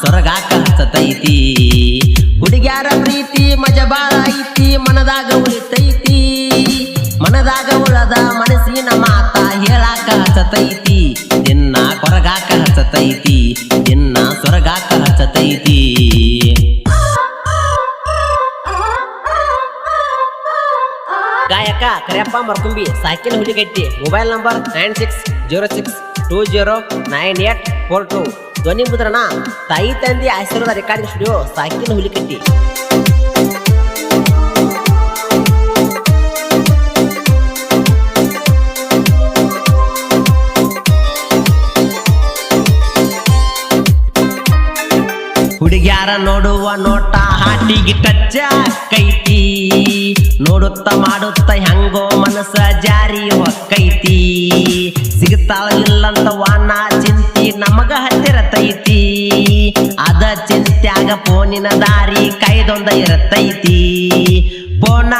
ಸೊರಗಾಕ ಕಲ್ಸತೈತಿ ಹುಡುಗ್ಯಾರ ಪ್ರೀತಿ, ಮಜ ಬಾಳ ಐತಿ, ಮನದಾಗ ಉಳಿತೈತಿ. ಮನದಾಗ ಉಳದ ಮನಸ್ಸಿನ ಮಾತ ಹೇಳಾಕ ಹಚ್ಚತೈತಿ ನಿನ್ನ ಕೊರಗ ಕಲ್ಸತೈತಿ ನಿನ್ನ ಸ್ವರ್ಗ ಕಲ್ಸತೈತಿ ಗಾಯಕ, Kariyappa Markumbi ಸಾಕಿನ Hudugatti mobile number nine six zero six two zero nine eight. Four two ಧ್ವನಿ ಮುದ್ರಣ. ತಾಯಿ ತಂದೆ ಆಶೀರ್ವಾದ ರೆಕಾರ್ಡಿಂಗ್ ಸ್ಟುಡಿಯೋ ಸಾಕಿನ ಹುಲಿಕಟ್ಟಿ ಹುಡುಗ್ಯಾರ ನೋಡುವ ನೋಟ ಹಾಟಿಗೆ ಟಚ್ಚ ಕೈತಿ ನೋಡುತ್ತ ಮಾಡುತ್ತ ಹೆಂಗೋ ಮನಸ್ಸ ಜಾರಿ ಹೊಕ್ಕೈತಿ ಸಿಗುತ್ತಾ ಇಲ್ಲಂತ ವಾನ ಚಿಂತಿ ನಮಗ ಹತ್ತಿರ ತೈತಿ ಅದ ಚಿಂತ್ಯಾಗ ಫೋನಿನ ದಾರಿ ಕೈದೊಂದ ಇರತೈತಿ. ಫೋನ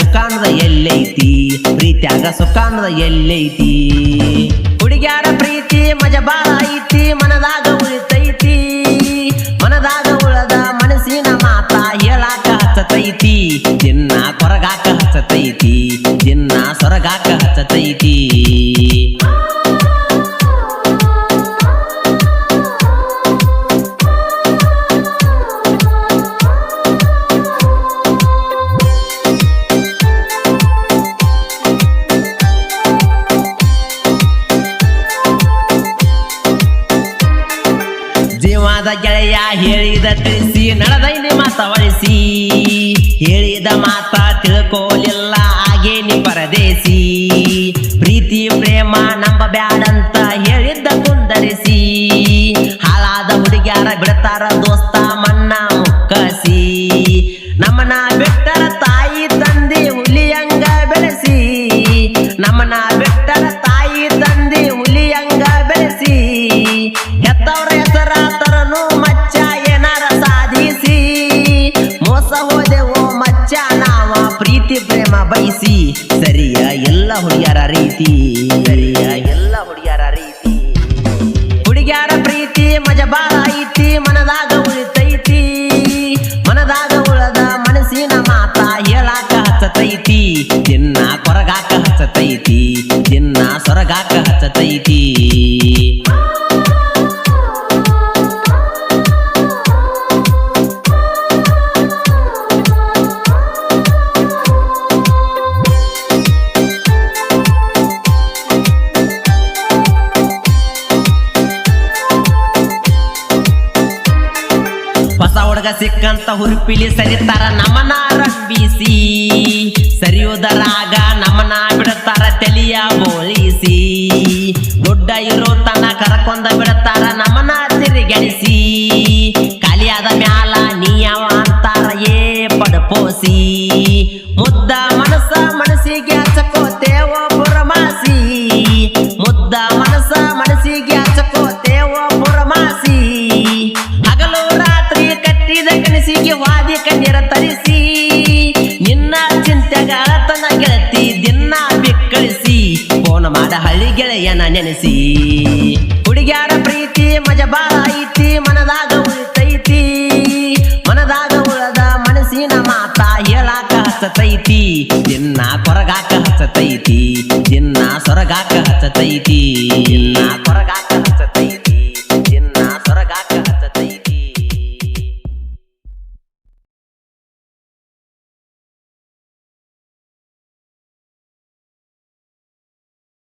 ಸುಖಾನದ ಎಲ್ಲೈತಿ, ಪ್ರೀತ್ಯಾಗ ಸುಖಾನದ ಎಲ್ಲೈತಿ. ಹುಡುಗ್ಯಾರ ಪ್ರೀತಿ, ಮಜ ಬಾಳ ಐತಿ, ಮನದಾಗ ಉಳಿತೈತಿ. ಮನದಾಗ ಉಳದ ಮನಸ್ಸಿನ ಮಾತ ಹೇಳಾಕ ಹಚ್ಚತೈತಿ. ದಿನ ಕೊರಗಾಕ ಹಚ್ಚತೈತಿ, ದಿನ ಸೊರಗಾಕ ಹಚ್ಚತೈತಿ. ಹೇಳಿದ ತಿಳಿಸಿ ನಡೆದೈನಿ ಮಾತ ಒಳಿಸಿ ಹೇಳಿದ ಮಾತ ತಿಳ್ಕೋಲಿಲ್ಲ ನೀ ಪರದೇಸಿ ಪ್ರೀತಿ, ಪ್ರೇಮ ನಂಬ ಬ್ಯಾಡಂತ ಹೇಳಿದ್ದ ಕುಂದರಿಸಿ ಹಾಳಾದ ಹುಡುಗಿಯಾರ ಬಿಡ್ತಾರ ದೋಸ್ತ ಹುಡುಗ ಸಿಕ್ಕಂತ ಹುರುಪಿಲಿ ಸರಿತಾರ ನಮನ ರಂಬಿಸಿ ಸರಿಯೋದರಾಗ ನಮನ ಬಿಡ್ತಾರ ತಲಿಯ ಬೋಲಿಸಿ ದೊಡ್ಡ ಇರೋ ತನ ಕರಕೊಂದ ಬಿಡ್ತಾರ ಕನಸಿಗೆ ವಾದಿ ಕಣ್ಣೀರ ತರಿಸಿ, ನಿನ್ನ ಚಿಂತೆಗ ತನ್ನ ಗೆಳತಿ ದಿನ ಬಿಕ್ಕಳಿಸಿ, ಫೋನ್ ಮಾಡ ಹಳ್ಳಿ ಗೆಳೆಯನ ನೆನೆಸಿ. ಹುಡುಗ್ಯಾರ ಪ್ರೀತಿ, ಮಜ ಬಾಳ ಐತಿ, ಮನದಾಗ ಉಳಿತೈತಿ. ಮನದಾಗ ಉಳದ ಮನಸ್ಸಿನ ಮಾತ ಹೇಳಾಕ ಹಸತೈತಿ ದಿನ ಕೊರಗಾಕ ಹಸತೈತಿ ದಿನ ಸೊರಗಾಕ ಹಸತೈತಿ ಕೊರಗಾಕ